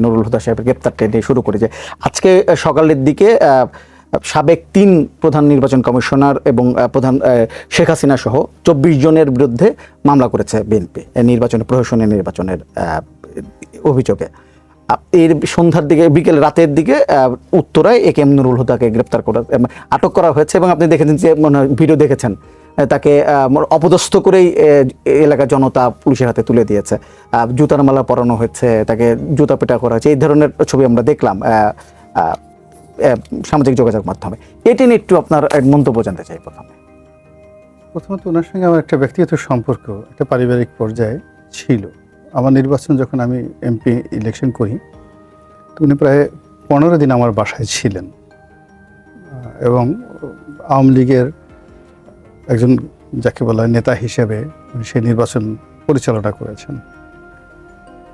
নুরুল হুদা সাহেবের গ্রেপ্তারটা দিয়ে শুরু করেছে। আজকে সকালের দিকে সাবেক তিন প্রধান নির্বাচন কমিশনার এবং প্রধান শেখ হাসিনা সহ চব্বিশ জনের বিরুদ্ধে মামলা করেছে বিএনপি নির্বাচনে প্রশাসনের নির্বাচনের অভিযোগে। এর সন্ধ্যার দিকে, বিকেল রাতের দিকে উত্তরায় এ কে এম নুরুল হুদাকে গ্রেপ্তার করা আটক করা হয়েছে এবং আপনি দেখেছেন যে, মনে ভিডিও দেখেছেন। তাকে অপদস্থ করেই এলাকার জনতা পুলিশের হাতে তুলে দিয়েছে। জুতার মালা পরানো হয়েছে, তাকে জুতা পেটা করা হয়েছে, এই ধরনের ছবি আমরা দেখলাম সামাজিক যোগাযোগ মাধ্যমে। এটি নিয়ে একটু আপনার মন্তব্য জানতে চাই প্রথমে। প্রথমত ওনার সঙ্গে আমার একটা ব্যক্তিগত সম্পর্ক, একটা পারিবারিক পর্যায়ে ছিল। আমার নির্বাচন যখন আমি এমপি ইলেকশন করি, তো উনি প্রায় পনেরো দিন আমার বাসায় ছিলেন। এবং আওয়ামী লীগের একজন যাকে বলা নেতা হিসেবে সেই নির্বাচন পরিচালনা করেছেন।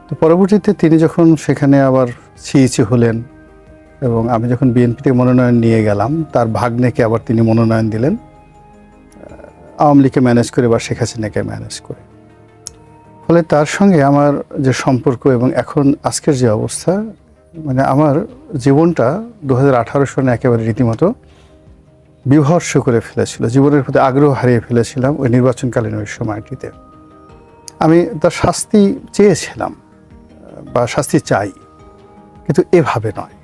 তো পরবর্তীতে তিনি যখন সেখানে আবার সিইসি হলেন এবং আমি যখন বিএনপিতে মনোনয়ন নিয়ে গেলাম, তার ভাগ্নেকে আবার তিনি মনোনয়ন দিলেন, আওয়ামী লীগকে ম্যানেজ করে বা শেখ হাসিনাকে ম্যানেজ করে। ফলে তার সঙ্গে আমার যে সম্পর্ক এবং এখন আজকের যে অবস্থা মানে আমার জীবনটা দু হাজার আঠারো সনে একেবারে রীতিমতো বিভর্ষ করে ফেলেছিল, জীবনের প্রতি আগ্রহ হারিয়ে ফেলেছিলাম ওই নির্বাচনকালীন ওই সময়টিতে। আমি তার শাস্তি চেয়েছিলাম, বা শাস্তি চাই, কিন্তু এভাবে নয়।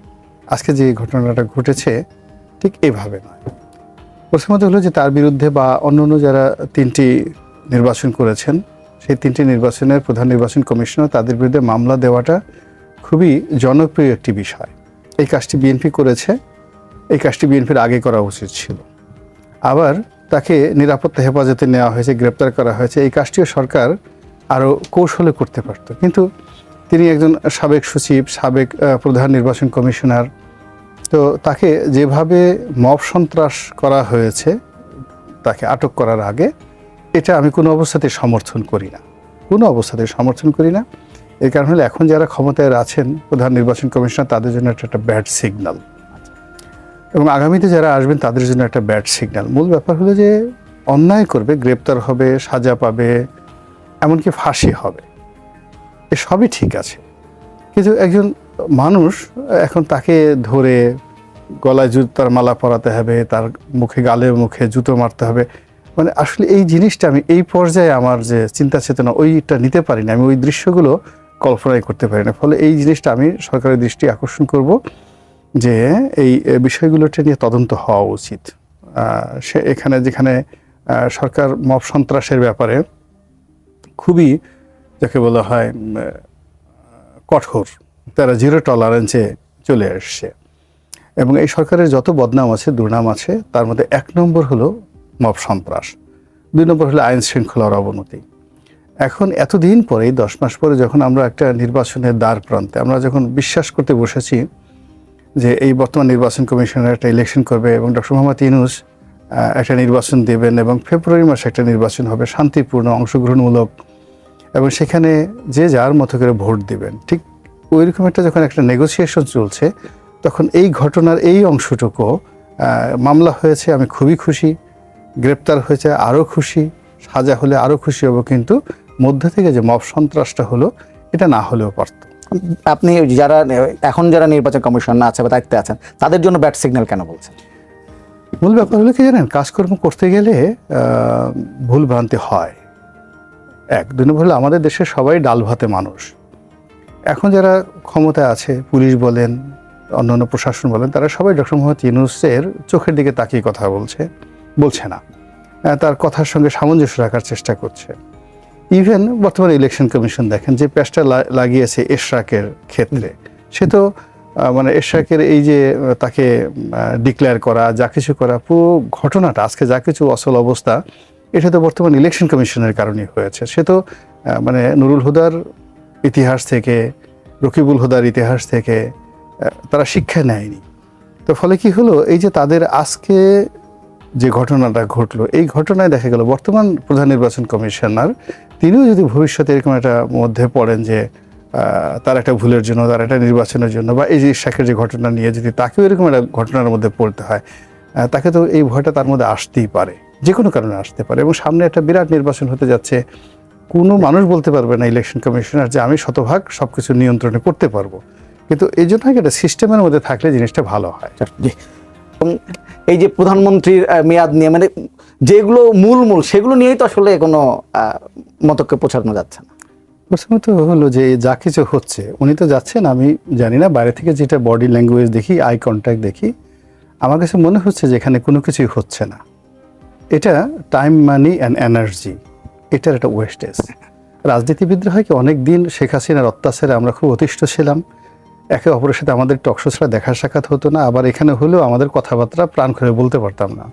আজকে যে ঘটনাটা ঘটেছে, ঠিক এভাবে নয়। প্রথমত হলো যে তার বিরুদ্ধে বা অন্য অন্য যারা তিনটি নির্বাচন করেছেন, সেই তিনটি নির্বাচনের প্রধান নির্বাচন কমিশনার, তাদের বিরুদ্ধে মামলা দেওয়াটা খুবই জনপ্রিয় একটি বিষয়। এই কাজটি বিএনপি করেছে। এই কাজটি বিএনপির আগে করা উচিত ছিল। আবার তাকে নিরাপত্তা হেফাজতে নেওয়া হয়েছে, গ্রেপ্তার করা হয়েছে। এই কাজটিও সরকার আরও কৌশলে করতে পারত। কিন্তু তিনি একজন সাবেক সচিব, সাবেক প্রধান নির্বাচন কমিশনার। তো তাকে যেভাবে মব সন্ত্রাস করা হয়েছে, তাকে আটক করার আগে, এটা আমি কোনো অবস্থাতে সমর্থন করি না। কোনো অবস্থাতে সমর্থন করি না। এর কারণ হলো এখন যারা ক্ষমতায় আছেন, প্রধান নির্বাচন কমিশনার, তাদের জন্য একটা ব্যাড সিগন্যাল এবং আগামীতে যারা আসবেন, তাদের জন্য একটা ব্যাড সিগন্যাল মূল ব্যাপার হলো যে, অন্যায় করবে, গ্রেপ্তার হবে, সাজা পাবে, এমনকি ফাঁসি হবে। এ সবই ঠিক আছে। কিন্তু একজন মানুষ এখন তাকে ধরে গলায় জুতার মালা পরাতে হবে, তার মুখে গালে মুখে জুতো মারতে হবে। মানে আসলে এই জিনিসটা আমি এই পর্যায়ে আমার যে চিন্তা চেতনা, ওইটা নিতে পারি না আমি ওই দৃশ্যগুলো কল্পনাই করতে পারি না ফলে এই জিনিসটা আমি সরকারের দৃষ্টি আকর্ষণ করব। যে এই বিষয়গুলোটা নিয়ে তদন্ত হওয়া উচিত। সে এখানে যেখানে সরকার মব সন্ত্রাসের ব্যাপারে খুবই, যাকে বলা হয় কঠোর, তারা জিরো টলারেন্সে চলে আসছে এবং এই সরকারের যত বদনাম আছে, দুর্নাম আছে, তার মধ্যে এক নম্বর হলো মব সন্ত্রাস, দুই নম্বর হলো আইন শৃঙ্খলার অবনতি। এখন এতদিন পরে দশ মাস পরে যখন আমরা একটা নির্বাচনের দ্বার প্রান্তে আমরা যখন বিশ্বাস করতে বসেছি যে এই বর্তমান নির্বাচন কমিশনের একটা ইলেকশন করবে এবং ডক্টর মোহাম্মদ ইনুস একটা নির্বাচন দেবেন এবং ফেব্রুয়ারি মাসে একটা নির্বাচন হবে, শান্তিপূর্ণ, অংশগ্রহণমূলক এবং সেখানে যে যার মতো করে ভোট দেবেন। ঠিক ওইরকম একটা যখন একটা নেগোসিয়েশন চলছে, তখন এই ঘটনার এই অংশটুকু মামলা হয়েছে, আমি খুবই খুশি, গ্রেপ্তার হয়েছে আরও খুশি, সাজা হলে আরও খুশি হব, কিন্তু মধ্যে থেকে যে মব সন্ত্রাসটা হলো, এটা না হলেও পারত। আপনি যারা, এখন যারা নির্বাচন কমিশন আছে বা দায়িত্বে আছেন, তাদের জন্য ব্যাড সিগন্যাল কেন বলছেন? মূল ব্যাপার হলো কি জানেন, কাজকর্ম করতে গেলে ভুল ভ্রান্তি হয়। এক, দুই নম্বর হলো আমাদের দেশের সবাই ডাল ভাতে মানুষ। এখন যারা ক্ষমতায় আছে, পুলিশ বলেন, অন্যান্য প্রশাসন বলেন, তারা সবাই ডক্টর মোহাম্মদ ইউনুসের চোখের দিকে তাকিয়ে কথা বলছে বলছে না। তার কথার সঙ্গে সামঞ্জস্য রাখার চেষ্টা করছে। ইভেন বর্তমানে ইলেকশন কমিশন দেখেন যে প্যাচটা লা- লাগিয়েছে এশরাকের ক্ষেত্রে। সে তো মানে এশরাকের এই যে তাকে ডিক্লেয়ার করা, যা কিছু করা, পুরো ঘটনাটা, আজকে যা কিছু অসল অবস্থা, এটা তো বর্তমান ইলেকশন কমিশনের কারণেই হয়েছে। সে তো মানে নুরুল হুদার ইতিহাস থেকে, রকিবুল হুদার ইতিহাস থেকে তারা শিক্ষা নেয়নি। তো ফলে কি হলো, এই যে তাদের আজকে যে ঘটনাটা ঘটলো, এই ঘটনায় দেখা গেল বর্তমান প্রধান নির্বাচন কমিশনার তিনিও যদি ভবিষ্যতে এরকম একটা মধ্যে পড়েন যে তার একটা ভুলের জন্য, তার একটা নির্বাচনের জন্য, বা এই যে শাকের যে ঘটনা নিয়ে যদি তাকেও এরকম একটা ঘটনার মধ্যে পড়তে হয় তাকে তো এই ভয়টা তার মধ্যে আসতেই পারে, যে কোনো কারণে আসতে পারে। এবং সামনে একটা বিরাট নির্বাচন হতে যাচ্ছে, কোনো মানুষ বলতে পারবে না ইলেকশন কমিশনার যে আমি শতভাগ সব কিছু নিয়ন্ত্রণে করতে পারব। কিন্তু এই জন্য একটা সিস্টেমের মধ্যে থাকলে জিনিসটা ভালো হয়। এই যে প্রধানমন্ত্রীর মেয়াদ নিয়ে মানে যেগুলো মূল মূল, সেগুলো নিয়েই তো আসলে কোনো মতকে পৌঁছানো যাচ্ছে না। প্রথমত হলো যে যা কিছু হচ্ছে, উনি তো যাচ্ছেন, আমি জানি না, বাইরে থেকে যেটা বডি ল্যাঙ্গুয়েজ দেখি আই কন্ট্যাক্ট দেখি, আমার কাছে মনে হচ্ছে যে এখানে কোনো কিছুই হচ্ছে না। এটা টাইম মানি অ্যান্ড এনার্জি এটার একটা ওয়েস্টেজ রাজনীতিবিদরা হয় কি অনেক দিন শেখ হাসিনার অত্যাচারে আমরা খুব অতিষ্ঠ ছিলাম একে অপরের সাথে আমাদের টকশো ছাড়া দেখা সাক্ষাৎ হতো না আবার এখানে হলেও আমাদের কথাবার্তা প্রাণ করে বলতে পারতাম না।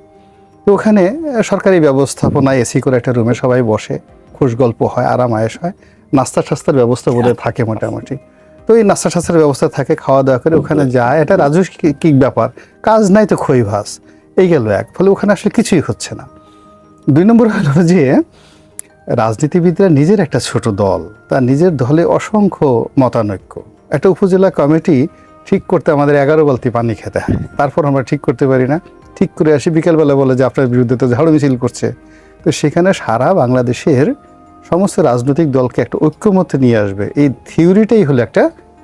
তো ওখানে সরকারি ব্যবস্থাপনায় এসি করে একটা রুমে সবাই বসে খুশ গল্প হয় আরাম আয়েস হয় নাস্তা টাস্তার ব্যবস্থা বোধহয় থাকে মোটামুটি। তো এই নাস্তা টাস্তার ব্যবস্থা থাকে খাওয়া দাওয়া করে ওখানে যায় এটা রাজস্বিক ব্যাপার? কাজ নাই তো খই ভাস। এই গেল এক ফলে ওখানে আসলে কিছুই হচ্ছে না। দুই নম্বর হলো যে রাজনীতিবিদরা নিজের একটা ছোট দল তার নিজের দলে অসংখ্য মতানৈক্য। একটা উপজেলা কমিটি ঠিক করতে আমাদের এগারো বালতি পানি খেতে হয়। তারপর আমরা ঠিক করতে পারি না। ঠিক করে আসি বিকেলবেলা বলে যে আপনার বিরুদ্ধে তো ঝাড়ু মিছিল করছে। তো সেখানে সারা বাংলাদেশের সমস্ত রাজনৈতিক দলকে একটা ঐক্যমত্যে নিয়ে আসবে। এই থিওরিটাই হলো একটা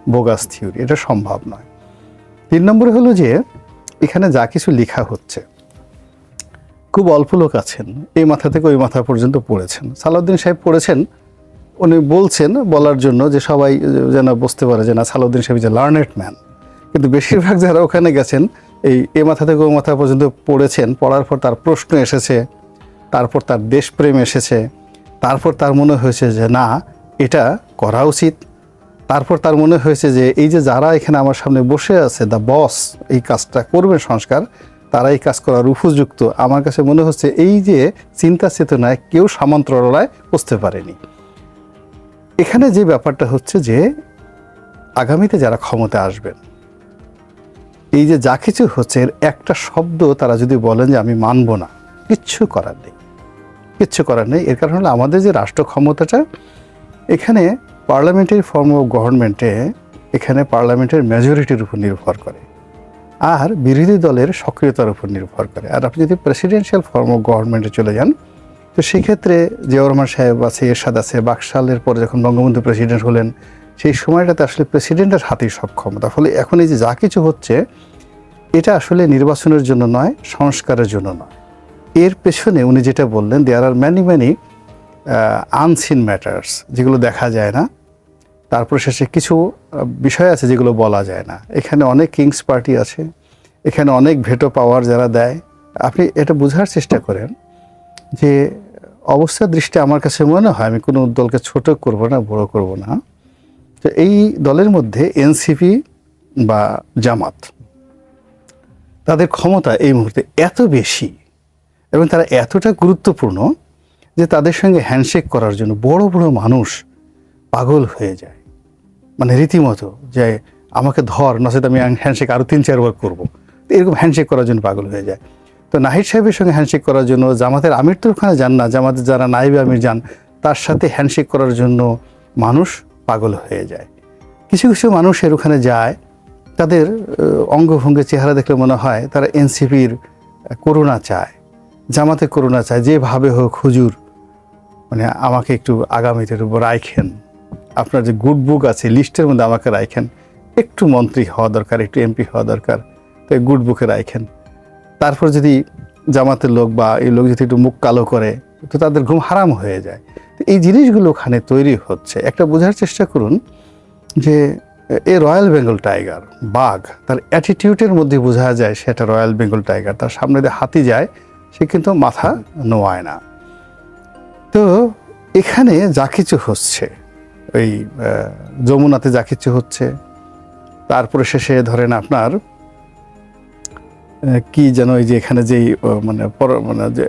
বোগাস থিওরি। এটা সম্ভব নয়। তিন নম্বর হলো যে এখানে যা কিছু লেখা হচ্ছে খুব অল্প লোক আছেন। এই মাথা থেকে ওই মাথা পর্যন্ত পড়েছেন। সালাউদ্দিন সাহেব পড়েছেন উনি বলছেন বলার জন্য যে সবাই যেন বুঝতে পারে যে না, সালাউদ্দিন সাহেব যে লার্নেড ম্যান কিন্তু বেশিরভাগ যারা ওখানে গেছেন, এই এ মাথা থেকে ও মাথা পর্যন্ত পড়েছেন, পড়ার পর তার প্রশ্ন এসেছে, তারপর তার দেশপ্রেম এসেছে, তারপর তার মনে হয়েছে যে না, এটা করা উচিত। তারপর তার মনে হয়েছে যে এই যে যারা এখানে আমার সামনে বসে আছে দ্য বস এই কাজটা করবে সংস্কার, তারা এই কাজ করার উপযুক্ত। আমার কাছে মনে হচ্ছে এই যে চিন্তা চেতনায় কেউ সামন্তরায় বুঝতে পারেনি। এখানে যে ব্যাপারটা হচ্ছে যে আগামীতে যারা ক্ষমতা আসবেন, এই যে যা কিছু হচ্ছে একটা শব্দ তারা যদি বলেন যে আমি মানব না, কিচ্ছু করার নেই। কিচ্ছু করার নেই। এর কারণ হলো আমাদের যে রাষ্ট্র ক্ষমতাটা, এখানে পার্লামেন্টারি ফর্ম অফ গভর্নমেন্টে এখানে পার্লামেন্টের মেজরিটির উপর নির্ভর করে আর বিরোধী দলের সক্রিয়তার উপর নির্ভর করে। আর আপনি যদি প্রেসিডেন্সিয়াল ফর্ম অফ গভর্নমেন্টে চলে যান তো সেক্ষেত্রে জিয়াউর রহমান সাহেব আছে, এরশাদ আছে, বাকশালের পরে যখন বঙ্গবন্ধু প্রেসিডেন্ট হলেন, সেই সময়টাতে আসলে প্রেসিডেন্টের হাতেই সব ক্ষমতা ফলে এখন এই যে যা কিছু হচ্ছে, এটা আসলে নির্বাচনের জন্য নয়, সংস্কারের জন্য নয়। এর পেছনে উনি যেটা বললেন there are many many unseen matters যেগুলো দেখা যায় না। তারপর শেষে কিছু বিষয় আছে যেগুলো বলা যায় না। এখানে অনেক কিংস পার্টি আছে, এখানে অনেক ভেটো পাওয়ার যারা দেয়। আপনি এটা বোঝার চেষ্টা করেন যে অবস্থার দৃষ্টি আমার কাছে মনে হয় আমি কোনো দলকে ছোট করব না, বড় করব না। তো এই দলের মধ্যে এনসিপি বা জামাত, তাদের ক্ষমতা এই মুহূর্তে এত বেশি এবং তারা এতটা গুরুত্বপূর্ণ যে তাদের সঙ্গে হ্যান্ডশেক করার জন্য বড় বড় মানুষ পাগল হয়ে যায়। মানে রীতিমতো যে আমাকে ধর, নচেত আমি হ্যান্ডশেক আরও তিন, চারবার করব। এরকম হ্যান্ডশেক করার জন্য পাগল হয়ে যায়। তো নাহিদ সাহেবের সঙ্গে হ্যান্ডশেক করার জন্য জামাতের আমির তো ওখানে যান না জামাতের যারা নাইবে আমির যান তার সাথে হ্যান্ডশেক করার জন্য মানুষ পাগল হয়ে যায়। কিছু কিছু মানুষের ওখানে যায় তাদের আহ, অঙ্গভঙ্গি চেহারা দেখলে মনে হয় তারা এনসিপির করুণা চায় জামাতে করুণা চায় যেভাবে হোক হুজুর মানে আমাকে একটু আগামীতে একটু রাইখেন। আপনার যে গুড বুক আছে লিস্টের মধ্যে আমাকে রাইখেন। একটু মন্ত্রী হওয়া দরকার একটু এমপি হওয়া দরকার তো গুড বুকে রাইখেন। তারপর যদি জামাতের লোক বা এই লোক যদি একটু মুখ কালো করে, তো তাদের ঘুম হারাম হয়ে যায়। তো এই জিনিসগুলো ওখানে তৈরি হচ্ছে। একটা বোঝার চেষ্টা করুন যে, এ রয়্যাল বেঙ্গল টাইগার, বাঘ, তার অ্যাটিটিউডের মধ্যে বোঝা যায় সেটা রয়্যাল বেঙ্গল টাইগার। তার সামনে দিয়ে হাতি যায়, সে কিন্তু মাথা নোয়ায় না। তো এখানে যা কিছু হচ্ছে ওই যমুনাতে যা কিছু হচ্ছে, তারপরে শেষে ধরেন আপনার কি যেন ওই যে এখানে যেই মানে মানে যে।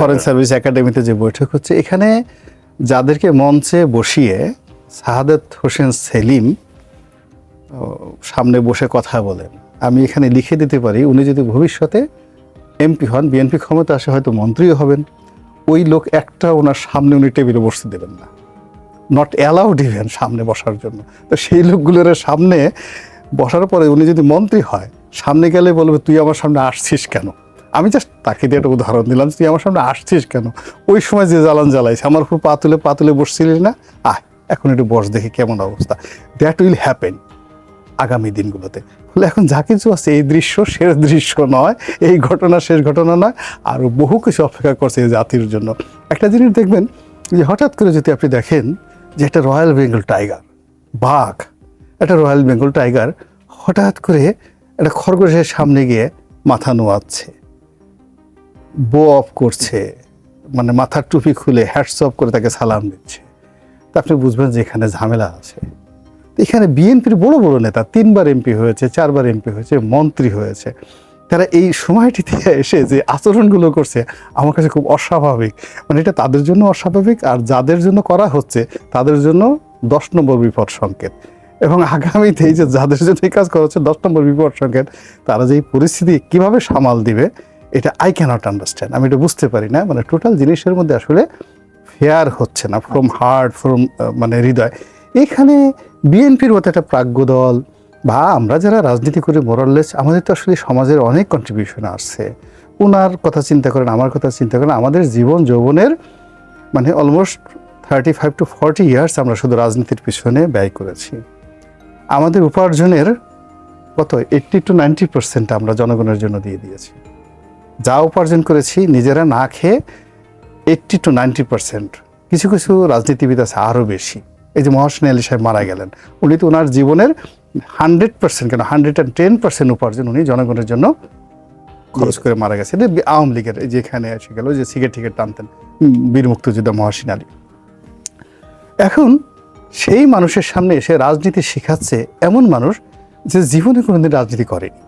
ফরেন সার্ভিস একাডেমিতে যে বৈঠক হচ্ছে এখানে যাদেরকে মঞ্চে বসিয়ে শাহাদাত হোসেন সেলিম সামনে বসে কথা বলেন। আমি এখানে লিখে দিতে পারি উনি যদি ভবিষ্যতে এমপি হন বিএনপি ক্ষমতা আসে হয়তো মন্ত্রীও হবেন। ওই লোক একটা ওনার সামনে উনি টেবিলে বসতে দেবেন না। নট অ্যালাউড ইভেন সামনে বসার জন্য। তো সেই লোকগুলোর সামনে বসার পরে উনি যদি মন্ত্রী হয় সামনে গেলে বলবে, তুই আমার সামনে আসছিস কেন? আমি জাস্ট তাকে দিয়ে একটা উদাহরণ দিলাম, তুই আমার সামনে আসছিস কেন? ওই সময় যে জ্বালান জ্বালাইছে, আমার উপর পা তুলে পা তুলে বসছিলিস না? আহ এখন একটু বস দেখি কেমন অবস্থা। দ্যাট উইল হ্যাপেন আগামী দিনগুলোতে। ফলে এখন যা কিছু আছে, এই দৃশ্য শেষ দৃশ্য নয়, এই ঘটনা শেষ ঘটনা নয় আরও বহু কিছু অপেক্ষা করছে এই জাতির জন্য। একটা জিনিস দেখবেন যে হঠাৎ করে যদি আপনি দেখেন যে একটা রয়্যাল বেঙ্গল টাইগার, বাঘ, একটা রয়্যাল বেঙ্গল টাইগার হঠাৎ করে একটা খরগোশের সামনে গিয়ে মাথা নোয়াচ্ছে বো অফ করছে মানে মাথার টুপি খুলে হ্যাটস অফ করে তাকে সালাম দিচ্ছে। তা আপনি বুঝবেন যে এখানে ঝামেলা আছে। এখানে বিএনপির বড় বড় নেতা, তিনবার এমপি হয়েছে, চারবার এমপি হয়েছে, মন্ত্রী হয়েছে। তারা এই সময়টিতে এসে যে আচরণগুলো করছে, আমার কাছে খুব অস্বাভাবিক। মানে এটা তাদের জন্য অস্বাভাবিক, আর যাদের জন্য করা হচ্ছে, তাদের জন্য দশ নম্বর বিপদ সংকেত। এবং আগামীতে এই যে যাদের জন্য কাজ করা হচ্ছে, দশ নম্বর বিপদ সংকেত, তারা যে এই পরিস্থিতি কীভাবে সামাল দিবে, এটা আই ক্যানট আন্ডারস্ট্যান্ড আমি এটা বুঝতে পারি না। মানে টোটাল জিনিসের মধ্যে আসলে ফেয়ার হচ্ছে না ফ্রম হার্ট ফ্রম মানে হৃদয়। এখানে বিএনপির মতো একটা প্রাজ্ঞ দল বা আমরা যারা রাজনীতি করি মোরাললেস আমাদের তো আসলে সমাজের অনেক কন্ট্রিবিউশন আসছে। ওনার কথা চিন্তা করেন, আমার কথা চিন্তা করেন, আমাদের জীবন যৌবনের মানে almost thirty five to forty years আমরা শুধু রাজনীতির পিছনে ব্যয় করেছি। আমাদের উপার্জনের কত? এইট্টি টু নাইনটি পার্সেন্ট আমরা জনগণের জন্য দিয়ে দিয়েছি। যা উপার্জন করেছি নিজেরা না খেয়ে এইট্টি টু নাইনটি পার্সেন্ট কিছু কিছু রাজনীতিবিদ আছে আরও বেশি। এই যে মহাসেন আলী সাহেব মারা গেলেন। উনি তো ওনার জীবনের হান্ড্রেড পার্সেন্ট কেন হান্ড্রেড অ্যান্ড টেন পার্সেন্ট উপার্জন উনি জনগণের জন্য খরচ করে মারা গেছেন। এটা আওয়ামী লীগের এই যে এসে গেল যে সিগারেট টিকেট টানতেন। বীর মুক্তিযোদ্ধা মহাসিন আলী। এখন সেই মানুষের সামনে এসে রাজনীতি শেখাচ্ছে এমন মানুষ যে জীবনে কোনোদিন রাজনীতি করেনি।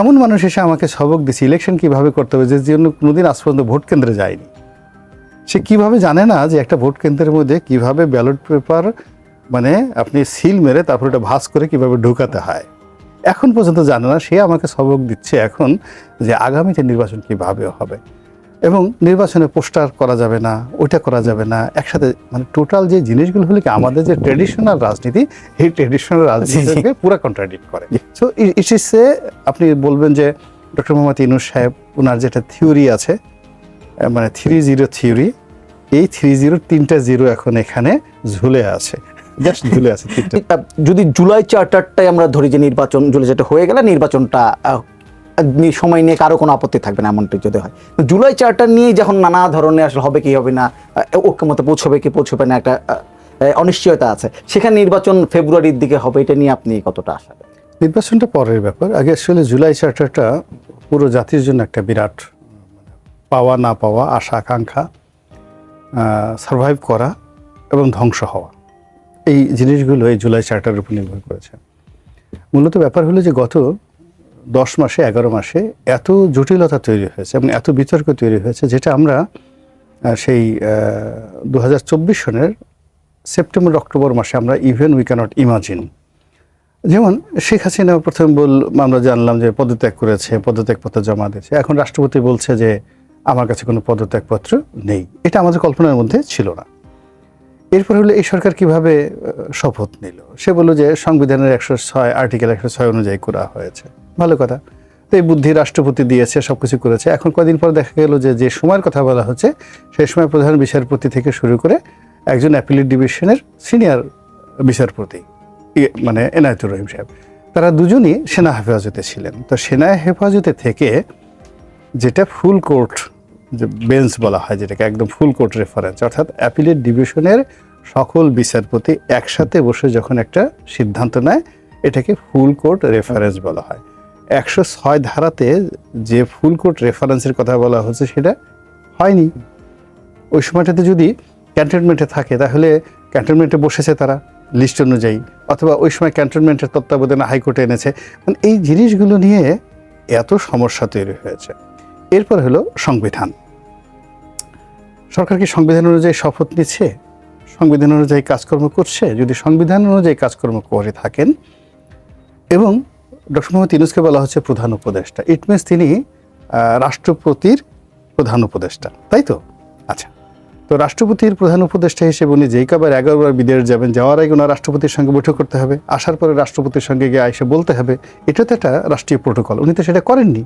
এমন মানুষ এসে আমাকে সবক দিচ্ছে ইলেকশন কীভাবে করতে হবে, যে জন্য কোনোদিন আজ পর্যন্ত ভোট কেন্দ্রে যায়নি। সে কীভাবে জানে না যে একটা ভোট কেন্দ্রের মধ্যে কীভাবে ব্যালট পেপার মানে আপনি সিল মেরে তারপর ওটা ভাঁজ করে কীভাবে ঢোকাতে হয়। এখন পর্যন্ত জানে না, সে আমাকে সবক দিচ্ছে এখন যে আগামীতে নির্বাচন কীভাবে হবে। এবং নির্বাচনে পোস্টার করা যাবে না ওইটা করা যাবে না। একসাথে মানে টোটাল যে জিনিসগুলো হলো কি আমাদের যে ট্রেডিশনাল রাজনীতি এই ট্রেডিশনাল রাজনীতিকে পুরো কন্ট্রাডিক্ট করে। সো ইট ইস এ আপনি বলবেন যে ডক্টর মোহাম্মদ ইনুস সাহেব ওনার যেটা থিওরি আছে মানে থ্রি জিরো থিওরি এই থ্রি জিরো তিনটা জিরো এখন এখানে ঝুলে আছে। জাস্ট ঝুলে আছে যদি জুলাই চার্টারটাই আমরা ধরি যে নির্বাচন জুলাই চার্টার হয়ে গেলে নির্বাচনটা সময় নিয়ে কারও কোনো আপত্তি থাকবে না, এমনটি যদি হয়। জুলাই চার্টার নিয়ে যখন নানা ধরনের আসলে হবে কি হবে না ঐক্যমতে পৌঁছবে কি পৌঁছবে না একটা অনিশ্চয়তা আছে। সেখানে নির্বাচন ফেব্রুয়ারির দিকে হবে, এটা নিয়ে আপনি কতটা আশা নির্বাচনটা পরের ব্যাপার। আগে আসলে জুলাই চার্টারটা পুরো জাতির জন্য একটা বিরাট, পাওয়া না পাওয়া, আশা, আকাঙ্ক্ষা সার্ভাইভ করা এবং ধ্বংস হওয়া। এই জিনিসগুলো এই জুলাই চার্টারের উপর নির্ভর করেছে। মূলত ব্যাপার হলো যে গত দশ মাসে, এগারো মাসে এত জটিলতা তৈরি হয়েছে এবং এত বিতর্ক তৈরি হয়েছে যেটা আমরা সেই দু হাজার চব্বিশ সনের সেপ্টেম্বর, অক্টোবর মাসে আমরা ইভেন উই ক্যানট ইমাজিন। যেমন শেখ হাসিনা প্রথম বল, আমরা জানলাম যে পদত্যাগ করেছে, পদত্যাগপত্র জমা দিয়েছে। এখন রাষ্ট্রপতি বলছে যে আমার কাছে কোনো পদত্যাগপত্র নেই। এটা আমাদের কল্পনার মধ্যে ছিল না। এরপর হলো এই সরকার কীভাবে শপথ নিল? সে বলল যে সংবিধানের একশো ছয়, আর্টিকেল একশো ছয় অনুযায়ী করা হয়েছে। ভালো কথা। তো এই বুদ্ধি রাষ্ট্রপতি দিয়েছে সব কিছু করেছে। এখন কদিন পর দেখা গেল যে যে সময়ের কথা বলা হচ্ছে সেই সময় প্রধান বিচারপতি থেকে শুরু করে একজন অ্যাপিলেট ডিভিশনের সিনিয়র বিচারপতি ইয়ে, মানে এনায়তুর রহিম সাহেব। তারা দুজনই সেনা হেফাজতে ছিলেন। তো সেনা হেফাজতে থেকে যেটা ফুল কোর্ট যে বেঞ্চ বলা হয় যেটাকে একদম ফুল কোর্ট রেফারেন্স অর্থাৎ অ্যাপিলেট ডিভিশনের সকল বিচারপতি একসাথে বসে যখন একটা সিদ্ধান্ত নেয় এটাকে ফুল কোর্ট রেফারেন্স বলা হয়। একশো ছয় ধারাতে যে ফুল কোর্ট রেফারেন্সের কথা বলা হচ্ছে সেটা হয়নি। ওই সময়টাতে যদি ক্যান্টনমেন্টে থাকে, তাহলে ক্যান্টনমেন্টে বসেছে তারা লিস্ট অনুযায়ী, অথবা ওই সময় ক্যান্টনমেন্টের তত্ত্বাবধানে হাইকোর্টে এনেছে। মানে এই জিনিসগুলো নিয়ে এত সমস্যা তৈরি হয়েছে। এরপর হলো সংবিধান। সরকার কি সংবিধান অনুযায়ী শপথ নিচ্ছে? সংবিধান অনুযায়ী কাজকর্ম করছে? যদি সংবিধান অনুযায়ী কাজকর্ম করে থাকেন, এবং ডক্টর মোহাম্মদ ইউনুসকে বলা হচ্ছে প্রধান উপদেষ্টা। ইট মিনস তিনি রাষ্ট্রপতির প্রধান উপদেষ্টা। তাই তো? আচ্ছা। তো রাষ্ট্রপতির প্রধান উপদেষ্টা হিসেবে উনি যেই কবার এগারোবার বিদেশ যাবেন, যাওয়ার আগে ওনার রাষ্ট্রপতির সঙ্গে বৈঠক করতে হবে। আসার পরে রাষ্ট্রপতির সঙ্গে গিয়ে এসে বলতে হবে। এটা তো একটা রাষ্ট্রীয় প্রোটোকল। উনি তো সেটা করেননি।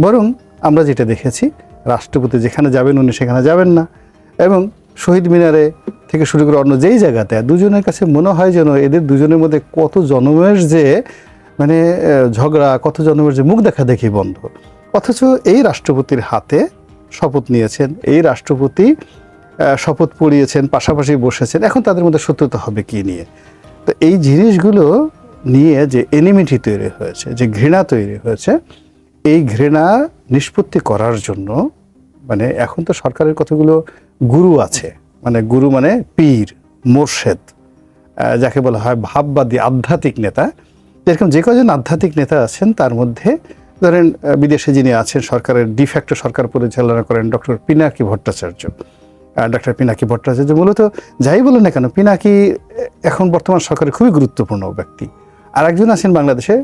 বরং আমরা যেটা দেখেছি, রাষ্ট্রপতি যেখানে যাবেন, উনি সেখানে যাবেন না। এবং শহীদ মিনারে থেকে শুরু করে অন্য যেই জায়গাতে, দুজনের কাছে মনে হয় যেন এদের দুজনের মধ্যে কত জন্মের যে মানে ঝগড়া কত জন্মের যে মুখ দেখা দেখি বন্ধ। অথচ এই রাষ্ট্রপতির হাতে শপথ নিয়েছেন, এই রাষ্ট্রপতি শপথ পড়িয়েছেন, পাশাপাশি বসেছেন, এখন তাদের মধ্যে সত্যতা হবে কি নিয়ে? তো এই জিনিসগুলো নিয়ে যে এনিমিটি তৈরি হয়েছে, যে ঘৃণা তৈরি হয়েছে, এই ঘৃণা নিষ্পত্তি করার জন্য মানে এখন তো সরকারের কতগুলো গুরু আছে মানে গুরু মানে পীর, মোর্শেদ যাকে বলা হয় ভাববাদী আধ্যাত্মিক নেতা যেরকম যে কজন আধ্যাত্মিক নেতা আছেন, তার মধ্যে ধরেন বিদেশে যিনি আছেন, সরকারের ডিফ্যাক্টো সরকার পরিচালনা করেন ডক্টর পিনাকি ভট্টাচার্য। ডক্টর পিনাকি ভট্টাচার্য মূলত যাই বলুন না কেন, পিনাকি এখন বর্তমান সরকারের খুবই গুরুত্বপূর্ণ ব্যক্তি। আর একজন আছেন বাংলাদেশে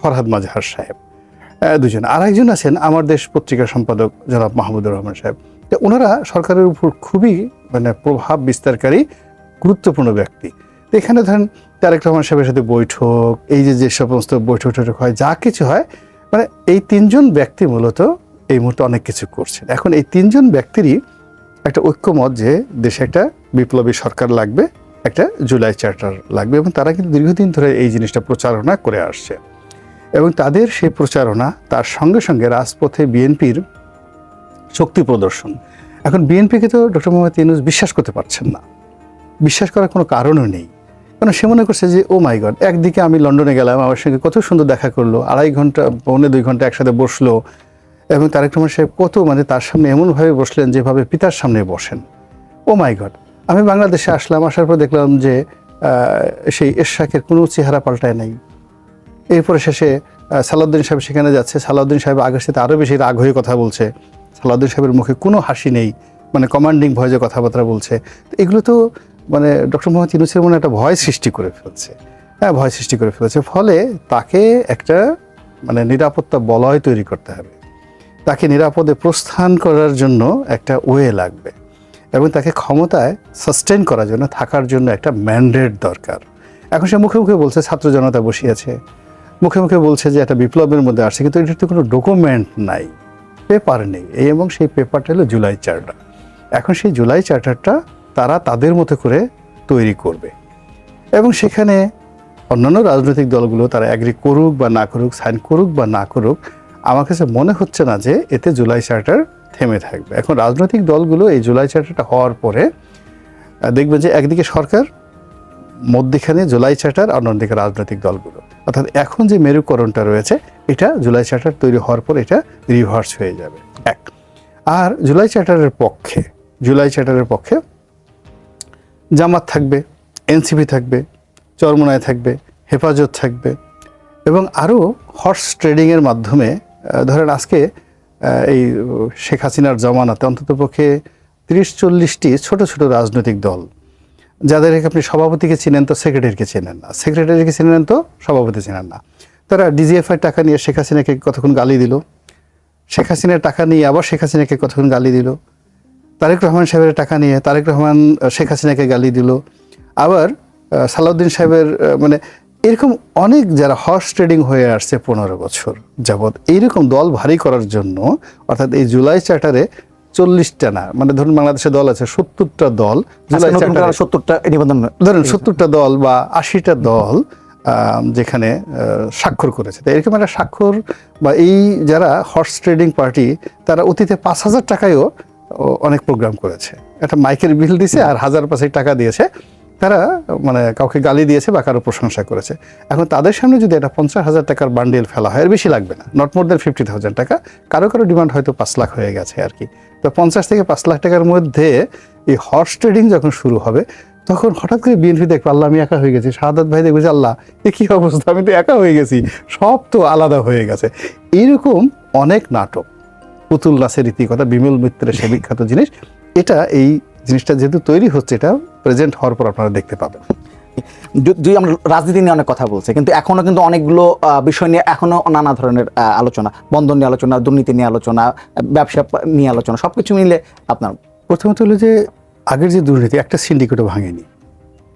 ফরহাদ মাজহার সাহেব। দুজন। আর একজন আছেন আমার দেশ পত্রিকা সম্পাদক জনাব মাহমুদুর রহমান সাহেব। তো ওনারা সরকারের উপর খুবই মানে প্রভাব বিস্তারকারী, গুরুত্বপূর্ণ ব্যক্তি। এখানে ধরেন তারেক রহমান সাহেবের সাথে বৈঠক, এই যে যে সমস্ত বৈঠক টৈঠক হয়, যা কিছু হয় মানে এই তিনজন ব্যক্তি মূলত এই মুহূর্তে অনেক কিছু করছেন। এখন এই তিনজন ব্যক্তিরই একটা ঐক্যমত যে দেশে একটা বিপ্লবী সরকার লাগবে, একটা জুলাই চার্টার লাগবে এবং তারা কিন্তু দীর্ঘদিন ধরে এই জিনিসটা প্রচারণা করে আসছে। এবং তাদের সেই প্রচারণা, তার সঙ্গে সঙ্গে রাজপথে বিএনপির শক্তি প্রদর্শন। এখন বিএনপিকে তো ডক্টর মোহাম্মদ ইউনুস বিশ্বাস করতে পারছেন না। বিশ্বাস করার কোনো কারণও নেই। কারণ সে মনে করছে যে ও মাই গড একদিকে আমি লন্ডনে গেলাম, আমার সঙ্গে কত সুন্দর দেখা করল, আড়াই ঘণ্টা, পৌনে দুই ঘণ্টা একসাথে বসল, এবং তারেক রহমান সাহেব কত মানে তার সামনে এমনভাবে বসলেন যেভাবে পিতার সামনে বসেন। ও মাই গড আমি বাংলাদেশে আসলাম, আসার পর দেখলাম যে সেই এরশাকের কোনো চেহারা পাল্টায় নাই। এরপরে শেষে সালাউদ্দিন সাহেব সেখানে যাচ্ছে, সালাউদ্দিন সাহেব আগের সাথে আরও বেশি রাগ হয়ে কথা বলছে। সালাউদ্দিন সাহেবের মুখে কোনো হাসি নেই মানে কমান্ডিং ভয়েসে কথাবার্তা বলছে। এগুলো তো মানে ডক্টর মোহাম্মদ ইউনুসের মনে একটা ভয় সৃষ্টি করে ফেলছে। হ্যাঁ ভয় সৃষ্টি করে ফেলেছে। ফলে তাকে একটা মানে নিরাপত্তা বলয় তৈরি করতে হবে। তাকে নিরাপদে প্রস্থান করার জন্য একটা ওয়ে লাগবে এবং তাকে ক্ষমতায় সাস্টেন করার জন্য, থাকার জন্য একটা ম্যান্ডেট দরকার। এখন সে মুখে মুখে বলছে, ছাত্র জনতা বসিয়েছে মুখে মুখে বলছে যে একটা বিপ্লবের মধ্যে আসছে, কিন্তু এটার তো কোনো ডকুমেন্ট নাই। পেপার নেই। এই এবং সেই পেপারটা হলো জুলাই চার্টার। এখন সেই জুলাই চার্টারটা তারা তাদের মতো করে তৈরি করবে। এবং সেখানে অন্যান্য রাজনৈতিক দলগুলো তারা অ্যাগ্রি করুক বা না করুক সাইন করুক বা না করুক, আমার কাছে মনে হচ্ছে না যে এতে জুলাই চার্টার থেমে থাকবে। এখন রাজনৈতিক দলগুলো এই জুলাই চার্টারটা হওয়ার পরে দেখবে যে একদিকে সরকার, মধ্যখানে জুলাই চার্টার আর অন্যদিকে রাজনৈতিক দলগুলো। অর্থাৎ এখন যে মেরুকরণটা রয়েছে, এটা জুলাই চার্টার তৈরি হওয়ার পর এটা রিভার্স হয়ে যাবে। এক। আর জুলাই চার্টারের পক্ষে, জুলাই চার্টারের পক্ষে জামাত থাকবে, এনসিপি থাকবে, চরমোনায় থাকবে, হেফাজত থাকবে এবং আরও হর্স ট্রেডিংয়ের মাধ্যমে ধরেন আজকে এই শেখ হাসিনার জমানাতে অন্ততপক্ষে তিরিশ চল্লিশটি ছোট ছোট রাজনৈতিক দল, যাদেরকে আপনি সভাপতিকে চিনেন তো সেক্রেটারিকে চেনেন না। সেক্রেটারিকে চিনেন তো সভাপতি চেনেন না। তারা ডিজিএফআই টাকা নিয়ে শেখ হাসিনাকে কতক্ষণ গালি দিল? শেখ হাসিনার টাকা নিয়ে আবার শেখ হাসিনাকে কতক্ষণ গালি দিল? তারেক রহমান সাহেবের টাকা নিয়ে তারেক রহমান শেখ হাসিনাকে গালি দিল। আবার সালাউদ্দিন সাহেবের মানে এরকম অনেক যারা হর্স ট্রেডিং হয়ে আসছে পনেরো বছর যাবৎ এইরকম দল ভারী করার জন্য অর্থাৎ এই জুলাই চার্টারে চল্লিশটা না মানে ধরুন বাংলাদেশে দল আছে সত্তরটা দল জুলাই চার্টারে সত্তরটা নিবন্ধন ধরেন সত্তরটা দল বা আশিটা দল আহ, যেখানে স্বাক্ষর করেছে। তো এরকম একটা স্বাক্ষর বা এই যারা হর্স ট্রেডিং পার্টি তারা অতীতে পাঁচ হাজার টাকায়ও অনেক প্রোগ্রাম করেছে। একটা মাইকের বিল দিয়েছে আর হাজার পাঁচেক টাকা দিয়েছে। তারা মানে কাউকে গালি দিয়েছে বা কারও প্রশংসা করেছে। এখন তাদের সামনে যদি এটা পঞ্চাশ হাজার টাকার বান্ডেল ফেলা হয়, এর বেশি লাগবে না। Not more than fifty thousand টাকা। কারও কারও ডিমান্ড হয়তো পাঁচ লাখ হয়ে গেছে আর কি। তো পঞ্চাশ থেকে পাঁচ লাখ টাকার মধ্যে এই হর্স ট্রেডিং যখন শুরু হবে, তখন হঠাৎ করে বিএনপি দেখব, আল্লাহ, আমি একা হয়ে গেছি। শাহাদাত ভাই দেখবে যে, আল্লাহ, এ কী অবস্থা? আমি তো একা হয়ে গেছি। সব তো আলাদা হয়ে গেছে। এইরকম অনেক নাটক। পুতুল নাচের রীতিকথা বিমল মিত্রের সে বিখ্যাত জিনিস। এটা এই জিনিসটা যেহেতু তৈরি হচ্ছে এটা প্রেজেন্ট হওয়ার পর আপনারা দেখতে পাবেন। যদি আমরা রাজনীতি নিয়ে অনেক কথা বলছি কিন্তু এখনও কিন্তু অনেকগুলো বিষয় নিয়ে এখনও নানা ধরনের আলোচনা বন্ধন নিয়ে আলোচনা দুর্নীতি নিয়ে আলোচনা ব্যবসা নিয়ে আলোচনা সব কিছু মিলে আপনার প্রথমত হলো যে আগের যে দুর্নীতি একটা সিন্ডিকেটও ভাঙেনি।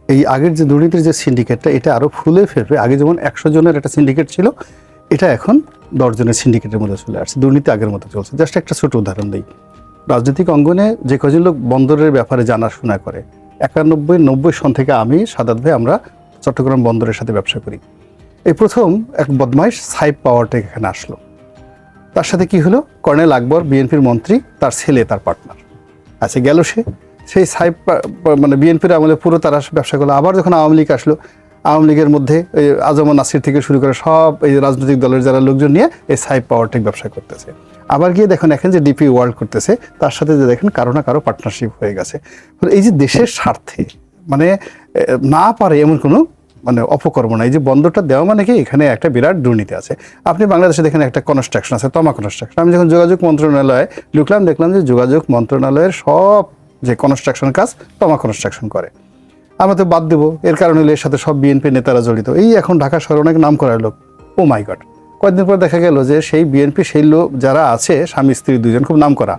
এই আগের যে দুর্নীতির যে সিন্ডিকেটটা এটা আরও ফুলে ফেলবে। আগে যেমন একশো জনের একটা সিন্ডিকেট ছিল এটা এখন দশ জনের সিন্ডিকেটের মধ্যে চলে আসছে। দুর্নীতি আগের মতো চলছে। জাস্ট একটা ছোট উদাহরণ দিই। রাজনৈতিক অঙ্গনে যে কজন লোক বন্দরের ব্যাপারে জানাশোনা করে, একানব্বই, নব্বই সন থেকে আমি, সাদাত ভাই, আমরা চট্টগ্রাম বন্দরের সাথে ব্যবসা করি। এই প্রথম এক বদমাইশ সাইব পাওয়ারটেক এখানে আসলো। তার সাথে কি হলো? কর্নেল আকবর, বিএনপির মন্ত্রী, তার ছেলে, তার পার্টনার আচ্ছা গেল সে। সেই পা- মানে বিএনপির আমলে পুরো তারা ব্যবসা করল। আবার যখন আওয়ামী লীগ আসলো আওয়ামী লীগের মধ্যে এই আজম নাসির থেকে শুরু করে সব এই রাজনৈতিক দলের যারা লোকজন নিয়ে এই সাইব পাওয়ারটেক ব্যবসা করতেছে। আবার গিয়ে দেখেন এখন যে ডিপি ওয়ার্ল্ড করতেছে, তার সাথে যে দেখেন কারও না কারও পার্টনারশিপ হয়ে গেছে। এই যে দেশের স্বার্থে মানে না পারে এমন কোনো মানে অপকর্ম নাই এই যে বন্দরটা দেওয়া মানে কি, এখানে একটা বিরাট দুর্নীতি আছে। আপনি বাংলাদেশে দেখেন একটা কনস্ট্রাকশন আছে, তমা কনস্ট্রাকশন আমি যখন যোগাযোগ মন্ত্রণালয়ে ঢুকলাম, দেখলাম যে যোগাযোগ মন্ত্রণালয়ের সব যে কনস্ট্রাকশন কাজ, তমা কনস্ট্রাকশন করে। আমরা তো বাদ দেবো। এর কারণে এর সাথে সব বিএনপি নেতারা জড়িত। এই এখন ঢাকা শহরে অনেক নাম করার লোক। ও মাই গড কয়েকদিন পর দেখা গেল যে সেই বিএনপি সেই লোক যারা আছে, স্বামী, স্ত্রী দুজন খুব নাম করা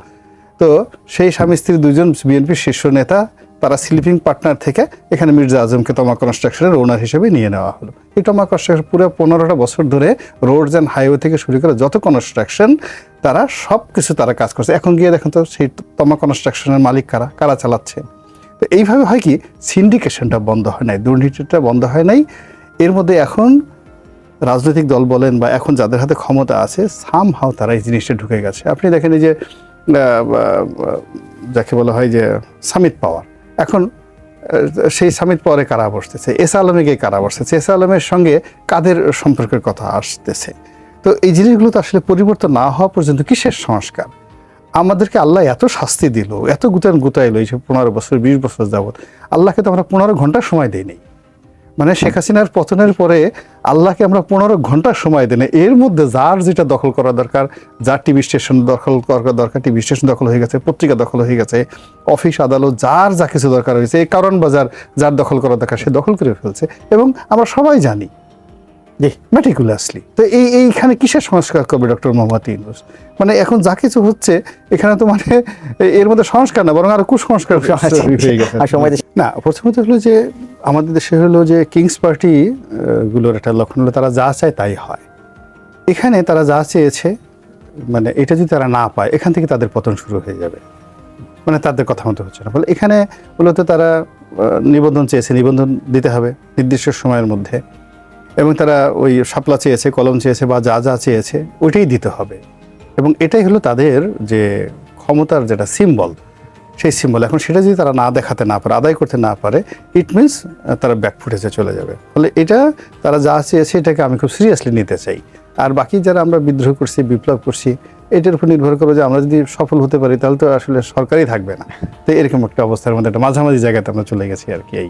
তো সেই স্বামী, স্ত্রী দুজন বিএনপির শীর্ষ নেতা, তারা স্লিপিং পার্টনার থেকে এখানে মির্জা আজমকে তমা কনস্ট্রাকশনের ওনার হিসেবে নিয়ে নেওয়া হলো। এই তমা কনস্ট্রাকশন পুরো পনেরোটা বছর ধরে রোডস অ্যান্ড হাইওয়ে থেকে শুরু করে যত কনস্ট্রাকশন তারা সব কিছু তারা কাজ করছে। এখন গিয়ে দেখেন তো সেই তমা কনস্ট্রাকশনের মালিক কারা? কারা চালাচ্ছে? তো এইভাবে হয় কি সিন্ডিকেশনটা বন্ধ হয় নাই, দুর্নীতিটা বন্ধ হয় নাই। এর মধ্যে এখন রাজনৈতিক দল বলেন বা এখন যাদের হাতে ক্ষমতা আছে সাম হাও তারা এই জিনিসটা ঢুকে গেছে। আপনি দেখেন এই যে যাকে বলা হয় যে সামিট পাওয়ার এখন সেই সামিট পাওয়ারে কারা বসতেছে? এস আলমে গিয়ে কারা বসতেছে? এস আলমের সঙ্গে কাদের সম্পর্কের কথা আসতেছে? তো এই জিনিসগুলো তো আসলে পরিবর্তন না হওয়া পর্যন্ত কিসের সংস্কার? আমাদেরকে আল্লাহ এত শাস্তি দিল, এত গুতান গুতাইলো এই পনেরো বছর, বিশ বছর যাবৎ। আল্লাহকে তো আমরা পনেরো ঘণ্টা সময় দিই নেই মানে শেখ হাসিনার পতনের পরে আল্লাহকে আমরা পনেরো ঘণ্টা সময় দিই। এর মধ্যে যার যেটা দখল করা দরকার, যার টিভি স্টেশন দখল করা দরকার, টিভি স্টেশন দখল হয়ে গেছে, পত্রিকা দখল হয়ে গেছে, অফিস, আদালত, যার যা কিছু দরকার হয়েছে, এই কারণ বাজার যার দখল করা দরকার সে দখল করে ফেলছে। এবং আমরা সবাই জানি জি। মেটিকুলাসলি তো এই এইখানে কিসের সংস্কার করবে ডক্টর মোহাম্মদ ইউনুস? মানে এখন যা কিছু হচ্ছে এখানে তো মানে এর মধ্যে সংস্কার না বরং আরও কুসংস্কার সময় দেশ- না প্রথমত হলো যে আমাদের দেশে হলো যে কিংস পার্টি গুলোর একটা লক্ষণ হলো তারা যা চায় তাই হয়। এখানে তারা যা চেয়েছে মানে এটা যদি তারা না পায় এখান থেকে তাদের পতন শুরু হয়ে যাবে। মানে তাদের কথা মতো হচ্ছে না। ফলে এখানে মূলত তারা নিবন্ধন চেয়েছে নিবন্ধন দিতে হবে নির্দিষ্ট সময়ের মধ্যে। এবং তারা ওই শাপলা চেয়েছে, কলম চেয়েছে বা যা যা চেয়েছে, ওইটাই দিতে হবে। এবং এটাই হলো তাদের যে ক্ষমতার যেটা সিম্বল সেই সিম্বল এখন সেটা যদি তারা না দেখাতে না পারে, আদায় করতে না পারে ইট মিনস তারা ব্যাক ফুটেজে চলে যাবে। ফলে এটা তারা যা চেয়েছে, এটাকে আমি খুব সিরিয়াসলি নিতে চাই। আর বাকি যারা আমরা বিদ্রোহ করছি, বিপ্লব করছি, এটার উপর নির্ভর করে যে আমরা যদি সফল হতে পারি, তাহলে তো আসলে সরকারই থাকবে না। তো এরকম একটা অবস্থার মধ্যে একটা মাঝামাঝি জায়গাতে আমরা চলে গেছি আর কি এই।